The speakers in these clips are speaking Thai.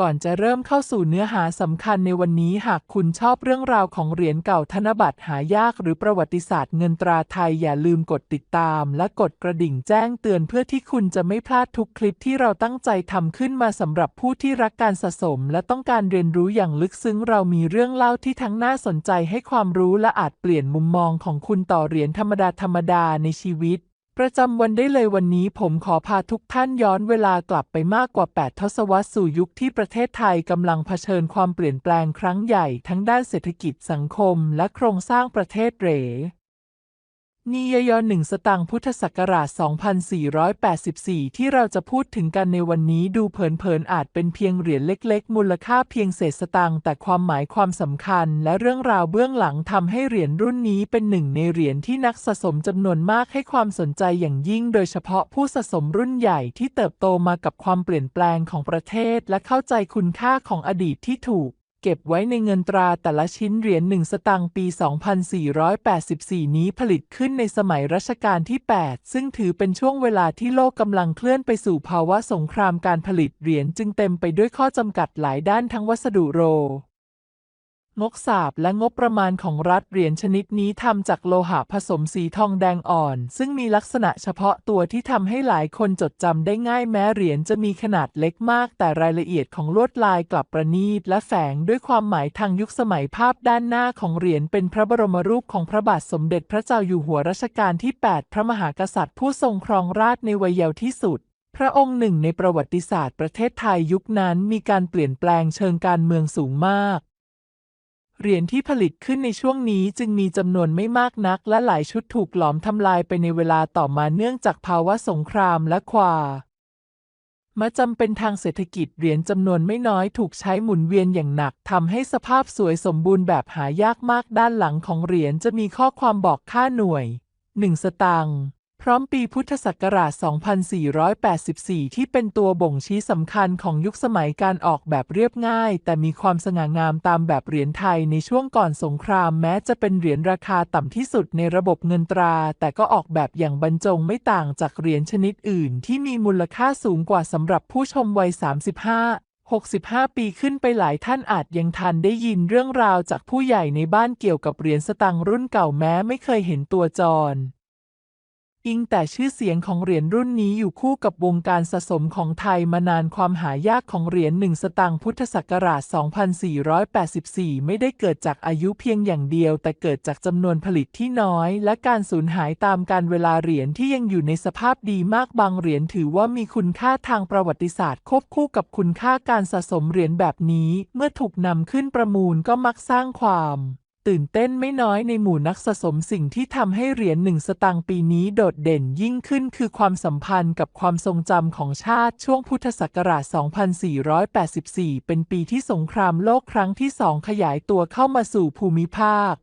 ก่อนจะเริ่มเข้าสู่เนื้อหาสำคัญในวันนี้หากคุณชอบเรื่องราวของเหรียญเก่าธนบัตรหายากหรือประวัติศาสตร์เงินตราไทยอย่าลืมกดติดตามและกดกระดิ่งแจ้งเตือนเพื่อที่คุณจะไม่พลาดทุกคลิปที่เราตั้งใจทำขึ้นมาสำหรับผู้ที่รักการสะสมและต้องการเรียนรู้อย่างลึกซึ้งเรามีเรื่องเล่าที่ทั้งน่าสนใจให้ความรู้และอาจเปลี่ยนมุมมองของคุณต่อเหรียญธรรมดาธรรมดาในชีวิต ประจำวันได้เลยวันนี้ผมขอพาทุกท่านย้อนเวลากลับไปมากกว่า 8 ทศวรรษสู่ยุคที่ประเทศไทยกำลังเผชิญความเปลี่ยนแปลงครั้งใหญ่ทั้งด้านเศรษฐกิจสังคมและโครงสร้างประเทศเร นิยยหนึ่งสตางค์พุทธศักราช 2484 ที่เราจะพูดถึงกันในวันนี้ดูเผินๆ อาจเป็นเพียงเหรียญเล็ก ๆ มูลค่าเพียงเศษสตางค์แต่ความหมายความสำคัญ และเรื่องราวเบื้องหลังทำให้เหรียญรุ่นนี้เป็นหนึ่งในเหรียญที่นักสะสมจำนวนมากให้ความสนใจอย่างยิ่ง โดยเฉพาะผู้สะสมรุ่นใหญ่ที่เติบโตมากับความเปลี่ยนแปลงของประเทศ และเข้าใจคุณค่าของอดีตที่ถูก เก็บไว้ในเงินตราแต่ละชิ้นเหรียญหนึ่งสตางค์ปี 2484 นี้ผลิตขึ้นในสมัยรัชกาลที่ 8 ซึ่งถือเป็นช่วงเวลาที่โลกกำลังเคลื่อนไปสู่ภาวะสงครามการผลิตเหรียญจึงเต็มไปด้วยข้อจำกัดหลายด้านทั้งวัสดุโร งกสาบและงบประมาณของรัฐเหรียญชนิดนี้ทำจากโลหะผสมสีทองแดงอ่อน ซึ่งมีลักษณะเฉพาะตัวที่ทำให้หลายคนจดจำได้ง่ายแม้เหรียญจะมีขนาดเล็กมาก แต่รายละเอียดของลวดลายกลับประณีตและแฝงด้วยความหมายทางยุคสมัยภาพด้านหน้าของเหรียญเป็นพระบรมรูปของพระบาทสมเด็จพระเจ้าอยู่หัวรัชกาลที่ 8 พระมหากษัตริย์ผู้ทรงครองราชในวัยเยาว์ที่สุดพระองค์หนึ่งในประวัติศาสตร์ประเทศไทยยุคนั้นมีการเปลี่ยนแปลงเชิงการเมืองสูงมาก เหรียญที่ผลิตขึ้นในช่วงนี้จึงมีจำนวนไม่มากนัก และหลายชุดถูกหลอมทำลายไปในเวลาต่อมาเนื่องจากภาวะสงครามและความาจำเป็นทางเศรษฐกิจเหรียญจำนวนไม่น้อยถูกใช้หมุนเวียนอย่างหนักทำให้สภาพสวยสมบูรณ์แบบหายากมากด้านหลังของเหรียญจะมีข้อความบอกค่าหน่วย 1 สตางค์ พร้อมปีพุทธศักราช 2484 ที่เป็นตัวบ่งชี้สำคัญของยุคสมัยการออกแบบเรียบง่าย แต่มีความสง่างามตามแบบเหรียญไทยในช่วงก่อนสงครามแม้จะเป็นเหรียญราคาต่ำที่สุดในระบบเงินตรา แต่ก็ออกแบบอย่างบรรจงไม่ต่างจากเหรียญชนิดอื่น ที่มีมูลค่าสูงกว่าสำหรับผู้ชมวัย 35 65 ปีขึ้นไปหลายท่านอาจยังทันได้ยินเรื่องราวจากผู้ใหญ่ในบ้านเกี่ยวกับเหรียญสตังค์รุ่นเก่าแม้ไม่เคยเห็นตัวจร อิงแต่ชื่อเสียงของเหรียญรุ่นนี้อยู่คู่กับวงการสะสมของไทยมานานความหายากของเหรียญหนึ่งสตางค์พุทธศักราช 2484 ไม่ได้เกิดจากอายุเพียงอย่างเดียว แต่เกิดจากจำนวนผลิตที่น้อย และการสูญหายตามการเวลาเหรียญที่ยังอยู่ในสภาพดีมากบางเหรียญถือว่ามีคุณค่าทางประวัติศาสตร์ ควบคู่กับคุณค่าการสะสมเหรียญแบบนี้ เมื่อถูกนำขึ้นประมูลก็มักสร้างความ ตื่นเต้นไม่น้อยในหมู่นักสะสมสิ่งที่ทำให้เหรียญหนึ่งสตางค์ปีนี้โดดเด่นยิ่งขึ้นคือความสัมพันธ์กับความทรงจำของชาติช่วงพุทธศักราช 2484 เป็นปีที่สงครามโลกครั้งที่สองขยายตัวเข้ามาสู่ภูมิภาค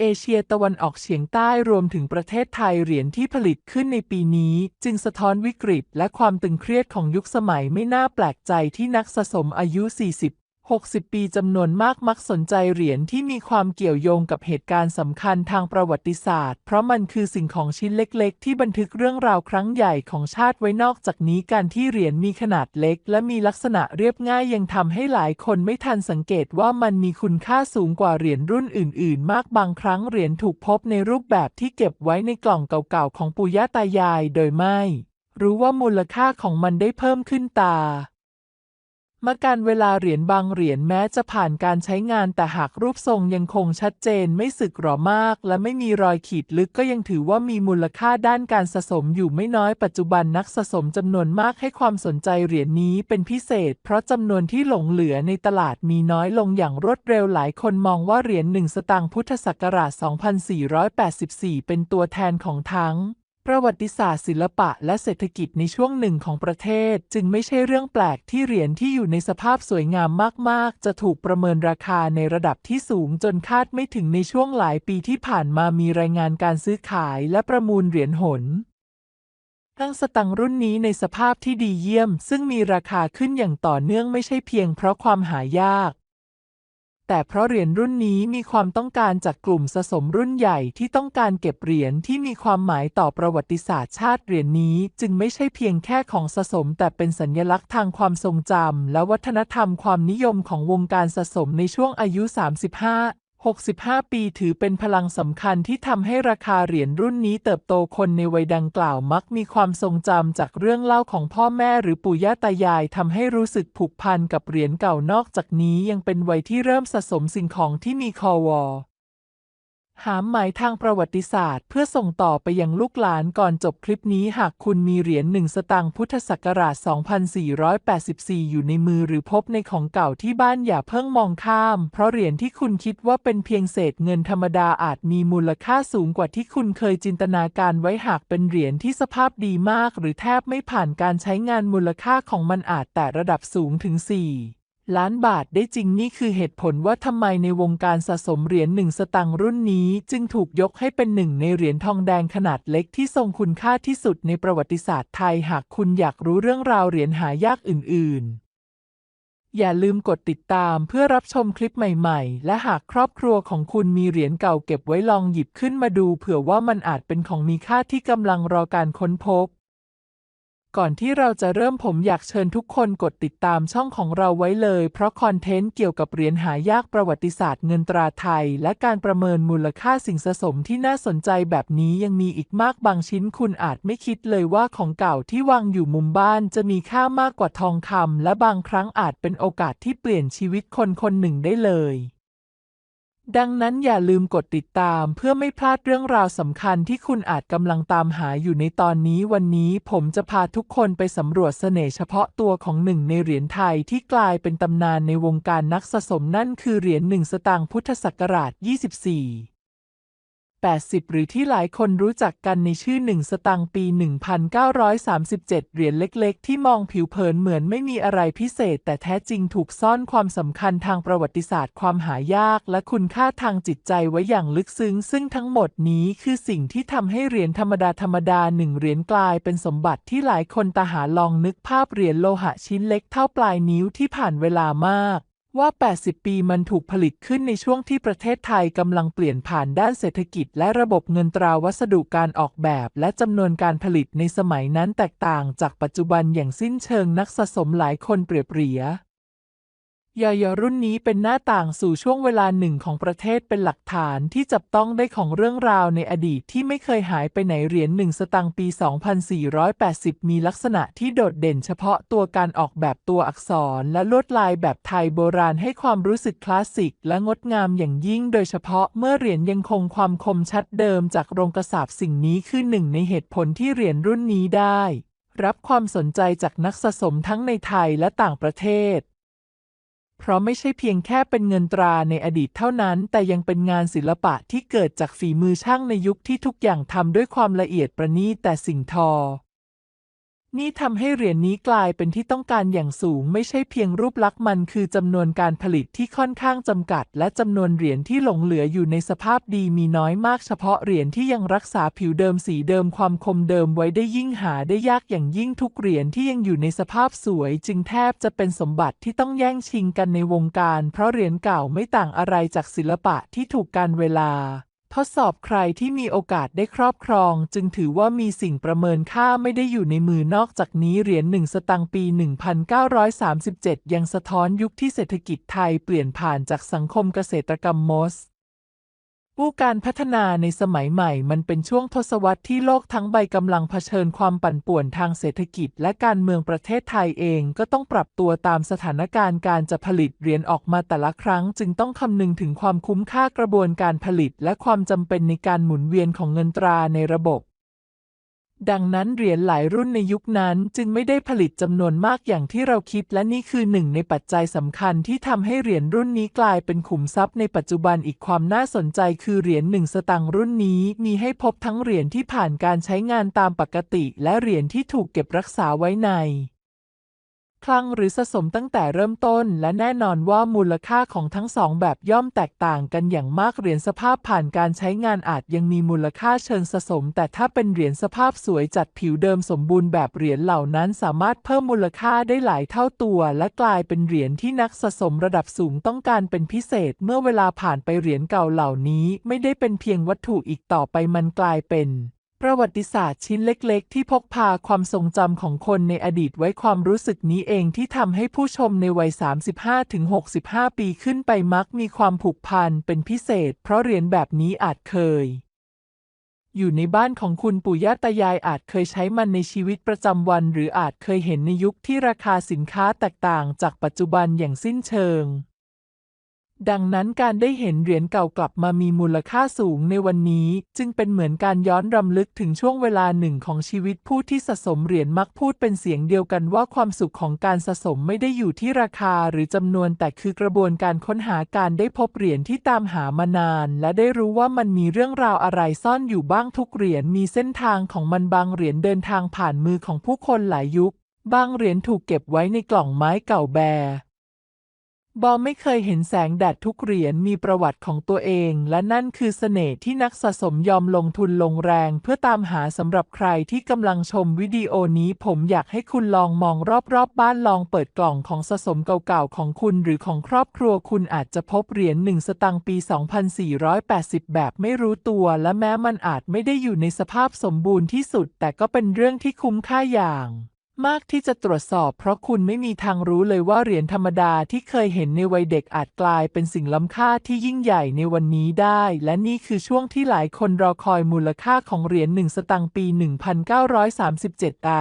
เอเชียตะวันออกเฉียงใต้รวมถึงประเทศไทยเหรียญที่ผลิตขึ้นในปีนี้ จึงสะท้อนวิกฤตและความตึงเครียดของยุคสมัยไม่น่าแปลกใจที่นักสะสมอายุ 40 60 ปีจำนวนมากมักสนใจเหรียญที่มีความเกี่ยวโยงกับเหตุการณ์สำคัญทางประวัติศาสตร์ เพราะมันคือสิ่งของชิ้นเล็ก ๆ ที่บันทึกเรื่องราวครั้งใหญ่ของชาติไว้นอกจากนี้การที่เหรียญมีขนาดเล็ก และมีลักษณะเรียบง่ายยังทำให้หลายคนไม่ทันสังเกตว่ามันมีคุณค่าสูงกว่าเหรียญรุ่นอื่น ๆ มากบางครั้งเหรียญถูกพบในรูปแบบที่เก็บไว้ในกล่องเก่าๆของปู่ย่าตายายโดยไม่ รู้ว่ามูลค่าของมันได้เพิ่มขึ้นตา มาการเวลาเหรียญบางเหรียญแม้จะผ่านการใช้งานแต่หากรูปทรงยังคงชัดเจนไม่สึกหรอมาก และไม่มีรอยขีดลึกก็ยังถือว่ามีมูลค่าด้านการสะสมอยู่ไม่น้อยปัจจุบันนักสะสมจำนวนมากให้ความสนใจเหรียญนี้เป็นพิเศษ เพราะจำนวนที่หลงเหลือในตลาดมีน้อยลงอย่างรวดเร็วหลายคนมองว่าเหรียญหนึ่งสตางค์พุทธศักราช 2484 เป็นตัวแทนของทั้ง ประวัติศาสตร์ศิลปะและเศรษฐกิจในช่วงหนึ่งของประเทศ จึงไม่ใช่เรื่องแปลกที่เหรียญที่อยู่ในสภาพสวยงามมาก ๆ จะถูกประเมินราคาในระดับที่สูงจนคาดไม่ถึงในช่วงหลายปีที่ผ่านมามีรายงานการซื้อขายและประมูลเหรียญหนตั้งสตังรุ่นนี้ในสภาพที่ดีเยี่ยม ซึ่งมีราคาขึ้นอย่างต่อเนื่องไม่ใช่เพียงเพราะความหายาก แต่เพราะเหรียญรุ่นนี้มีความต้องการจากกลุ่มสะสมรุ่นใหญ่ที่ต้องการเก็บเหรียญที่มีความหมายต่อประวัติศาสตร์ชาติเหรียญนี้ จึงไม่ใช่เพียงแค่ของสะสม แต่เป็นสัญลักษณ์ทางความทรงจำและวัฒนธรรมความนิยมของวงการสะสมในช่วงอายุ 35 65 ปีถือเป็นพลังสำคัญที่ทำให้ราคาเหรียญรุ่นนี้เติบโตคนในวัยดังกล่าวมักมีความทรงจำจากเรื่องเล่าของพ่อแม่หรือปู่ย่าตายายทำให้รู้สึกผูกพันกับเหรียญเก่านอกจากนี้ยังเป็นวัยที่เริ่มสะสมสิ่งของที่มีคอวอ หามหมายทางประวัติศาสตร์ เพื่อส่งต่อไปยังลูกหลานก่อนจบคลิปนี้หากคุณมีเหรียญหนึ่งสตางค์พุทธศักราช 2484 อยู่ในมือหรือพบในของเก่าที่บ้านอย่าเพิ่งมองข้าม เพราะเหรียญที่คุณคิดว่าเป็นเพียงเศษเงินธรรมดาอาจมีมูลค่าสูงกว่าที่คุณเคยจินตนาการไว้หากเป็นเหรียญที่สภาพดีมาก หรือแทบไม่ผ่านการใช้งานมูลค่าของมันอาจแต่ระดับสูงถึง 4 ล้านบาทได้จริงนี่คือเหตุผลว่าทำไมในวงการสะสมเหรียญหนึ่งสตังค์รุ่นนี้ จึงถูกยกให้เป็นหนึ่งในเหรียญทองแดงขนาดเล็กที่ทรงคุณค่าที่สุดในประวัติศาสตร์ไทยหากคุณอยากรู้เรื่องราวเหรียญหายากอื่น ๆอย่าลืมกดติดตามเพื่อรับชมคลิปใหม่ ๆ และหากครอบครัวของคุณมีเหรียญเก่าเก็บไว้ลองหยิบขึ้นมาดู เผื่อว่ามันอาจเป็นของมีค่าที่กำลังรอการค้นพบ ก่อนที่เราจะเริ่มผมอยากเชิญทุกคนกดติดตามช่องของเราไว้เลย เพราะคอนเทนต์เกี่ยวกับเหรียญหายากประวัติศาสตร์เงินตราไทย และการประเมินมูลค่าสิ่งสะสมที่น่าสนใจแบบนี้ยังมีอีกมากบางชิ้นคุณอาจไม่คิดเลยว่าของเก่าที่วางอยู่มุมบ้านจะมีค่ามากกว่าทองคำและบางครั้งอาจเป็นโอกาสที่เปลี่ยนชีวิตคนคนหนึ่งได้เลย ดังนั้นอย่าลืมกดติดตามเพื่อไม่พลาดเรื่องราวสำคัญที่คุณอาจกำลังตามหาอยู่ในตอนนี้วันนี้ผมจะพาทุกคนไปสำรวจเสน่ห์เฉพาะตัวของหนึ่งในเหรียญไทยที่กลายเป็นตำนานในวงการนักสะสมนั่นคือเหรียญหนึ่งสตางค์พุทธศักราช 24 80 หรือที่หลายคนรู้จักกันในชื่อหนึ่งสตางปี 1937 เหรียญเล็กๆ ที่มองผิวเผินเหมือนไม่มีอะไรพิเศษ แต่แท้จริงถูกซ่อนความสำคัญทางประวัติศาสตร์ความหายากและคุณค่าทางจิตใจไว้อย่างลึกซึ้ง ซึ่งทั้งหมดนี้คือสิ่งที่ทำให้เหรียญธรรมดาธรรมดาหนึ่งเหรียญกลายเป็นสมบัติที่หลายคนตาหาลองนึกภาพเหรียญโลหะชิ้นเล็กเท่าปลายนิ้วที่ผ่านเวลามาก ว่า 80 ปีมันถูกผลิตขึ้นในช่วงที่ประเทศไทยกำลังเปลี่ยนผ่านด้านเศรษฐกิจ และระบบเงินตราวัสดุการออกแบบ และจำนวนการผลิตในสมัยนั้นแตกต่างจากปัจจุบันอย่างสิ้นเชิงนักสะสมหลายคนเปรียบเรีย ยอยอรุ่นนี้เป็นหน้าต่างสู่ช่วงเวลาหนึ่งของประเทศเป็นหลักฐานที่จับต้องได้ของเรื่องราวในอดีตที่ไม่เคยหายไปไหนเหรียญหนึ่งสตางค์ปี 2480 มีลักษณะที่โดดเด่นเฉพาะตัวการออกแบบตัวอักษรและลวดลายแบบไทยโบราณให้ความรู้สึกคลาสสิกและงดงามอย่างยิ่งโดยเฉพาะเมื่อเหรียญยังคงความคมชัดเดิมจากโรงกระสาบสิ่งนี้คือหนึ่งในเหตุผลที่เหรียญรุ่นนี้ได้ รับความสนใจจากนักสะสมทั้งในไทยและต่างประเทศ เพราะไม่ใช่เพียงแค่เป็นเงินตราในอดีตเท่านั้น แต่ยังเป็นงานศิลปะที่เกิดจากฝีมือช่างในยุคที่ทุกอย่างทำด้วยความละเอียดประณีตแต่สิ่งทอ นี่ทำให้เหรียญนี้กลายเป็นที่ต้องการอย่างสูง ไม่ใช่เพียงรูปลักษณ์มันคือจำนวนการผลิตที่ค่อนข้างจำกัด และจำนวนเหรียญที่หลงเหลืออยู่ในสภาพดีมีน้อยมากเฉพาะเหรียญที่ยังรักษาผิวเดิมสีเดิมความคมเดิมไว้ได้ยิ่งหาได้ยากอย่างยิ่งทุกเหรียญที่ยังอยู่ในสภาพสวย จึงแทบจะเป็นสมบัติที่ต้องแย่งชิงกันในวงการ เพราะเหรียญเก่าไม่ต่างอะไรจากศิลปะที่ถูกการเวลา ทดสอบใครที่มีโอกาสได้ครอบครอง จึงถือว่ามีสิ่งประเมินค่าไม่ได้อยู่ในมือนอกจากนี้เหรียญหนึ่งสตางค์ปี 1937 ยังสะท้อนยุคที่เศรษฐกิจไทยเปลี่ยนผ่านจากสังคมเกษตรกรรมมอส ผู้การพัฒนาในสมัยใหม่มันเป็นช่วงทศวรรษที่โลกทั้งใบกำลังเผชิญความปั่นป่วนทางเศรษฐกิจ และการเมืองประเทศไทยเองก็ต้องปรับตัวตามสถานการณ์การจะผลิตเหรียญออกมาแต่ละครั้ง จึงต้องคำนึงถึงความคุ้มค่ากระบวนการผลิต และความจำเป็นในการหมุนเวียนของเงินตราในระบบ ดังนั้นเหรียญหลายรุ่นในยุคนั้นจึงไม่ได้ผลิตจำนวนมากอย่างที่เราคิดและนี่คือหนึ่งในปัจจัยสำคัญที่ทำให้เหรียญรุ่นนี้กลายเป็นขุมทรัพย์ในปัจจุบันอีกความน่าสนใจคือเหรียญหนึ่งสตางค์รุ่นนี้มีให้พบทั้งเหรียญที่ผ่านการใช้งานตามปกติ และเหรียญที่ถูกเก็บรักษาไว้ใน คลังหรือสะสมตั้งแต่เริ่มต้น และแน่นอนว่ามูลค่าของทั้งสองแบบย่อมแตกต่างกันอย่างมากเหรียญสภาพผ่านการใช้งานอาจยังมีมูลค่าเชิงสะสม แต่ถ้าเป็นเหรียญสภาพสวยจัดผิวเดิมสมบูรณ์แบบเหรียญเหล่านั้นสามารถเพิ่มมูลค่าได้หลายเท่าตัว และกลายเป็นเหรียญที่นักสะสมระดับสูงต้องการเป็นพิเศษ เมื่อเวลาผ่านไปเหรียญเก่าเหล่านี้ ไม่ได้เป็นเพียงวัตถุอีกต่อไปมันกลายเป็น ประวัติศาสตร์ชิ้นเล็กๆ ที่พกพาความทรงจำของคนในอดีตไว้ความรู้สึกนี้เองที่ทำให้ผู้ชมในวัย 35-65 ปีขึ้นไปมักมีความผูกพันเป็นพิเศษ เพราะเหรียญแบบนี้อาจเคย อยู่ในบ้านของคุณปู่ย่าตายายอาจเคยใช้มันในชีวิตประจำวัน หรืออาจเคยเห็นในยุคที่ราคาสินค้าแตกต่างจากปัจจุบันอย่างสิ้นเชิง ดังนั้นการได้เห็นเหรียญเก่ากลับมามีมูลค่าสูงในวันนี้ จึงเป็นเหมือนการย้อนรำลึกถึงช่วงเวลาหนึ่งของชีวิตผู้ที่สะสมเหรียญมักพูดเป็นเสียงเดียวกันว่าความสุขของการสะสมไม่ได้อยู่ที่ราคาหรือจำนวนแต่คือกระบวนการค้นหาการได้พบเหรียญที่ตามหามานาน และได้รู้ว่ามันมีเรื่องราวอะไรซ่อนอยู่บ้างทุกเหรียญมีเส้นทางของมันบางเหรียญเดินทางผ่านมือของผู้คนหลายยุค บางเหรียญถูกเก็บไว้ในกล่องไม้เก่าแบ บอมไม่เคยเห็นแสงแดดทุกเหรียญมีประวัติของตัวเอง และนั่นคือเสน่ห์ที่นักสะสมยอมลงทุนลงแรง เพื่อตามหาสำหรับใครที่กำลังชมวิดีโอนี้ผมอยากให้คุณลองมองรอบๆบบ้านลองเปิดกล่องของสะสมเก่าๆของคุณหรือของครอบครัวคุณอาจจะพบเหรียญหนึ่งสตางค์ปี 2480 แบบไม่รู้ตัวและแม้มันอาจไม่ได้อยู่ในสภาพสมบูรณ์ที่สุด แต่ก็เป็นเรื่องที่คุ้มค่าอย่าง มากที่จะตรวจสอบ เพราะคุณไม่มีทางรู้เลยว่าเหรียญธรรมดาที่เคยเห็นในวัยเด็กอาจกลายเป็นสิ่งล้ำค่าที่ยิ่งใหญ่ในวันนี้ได้ และนี่คือช่วงที่หลายคนรอคอยมูลค่าของเหรียญหนึ่งสตางค์ปี 1937 ไอ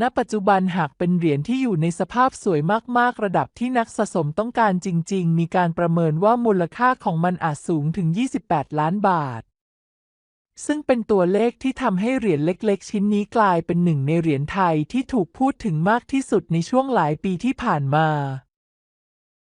ณปัจจุบันหากเป็นเหรียญที่อยู่ในสภาพสวยมาก ๆ ระดับที่นักสะสมต้องการจริง ๆ มีการประเมินว่ามูลค่าของมันอาจสูงถึง 28 ล้านบาท ซึ่งเป็นตัวเลขที่ทำให้เหรียญเล็ก ๆ ชิ้นนี้กลายเป็นหนึ่งในเหรียญไทยที่ถูกพูดถึงมากที่สุดในช่วงหลายปีที่ผ่านมา